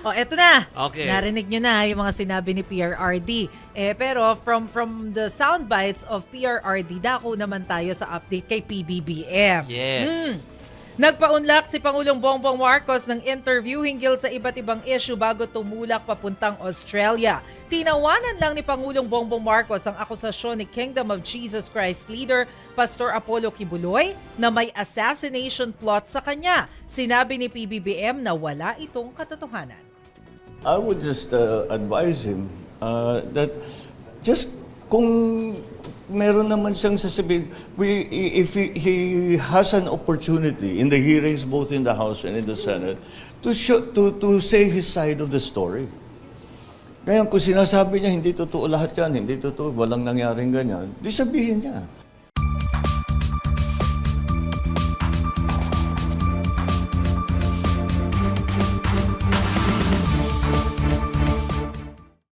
O, eto na. Okay. Narinig nyo na yung mga sinabi ni PRRD. Eh, pero from from the sound bites of PRRD, dako naman tayo sa update kay PBBM. Yes. Hmm. Nagpaunlak si Pangulong Bongbong Marcos ng interview hinggil sa iba't ibang issue bago tumulak papuntang Australia. Tinawanan lang ni Pangulong Bongbong Marcos ang akusasyon ni Kingdom of Jesus Christ leader Pastor Apollo Kibuloy na may assassination plot sa kanya. Sinabi ni PBBM na wala itong katotohanan. I would just uh, advise him uh, that just kung meron naman siyang sasabihin, we, if he, he has an opportunity in the hearings both in the House and in the Senate to, show, to, to say his side of the story. Ngayon, kung sinasabi niya hindi totoo lahat yan, hindi totoo, walang nangyaring ganyan, di sabihin niya.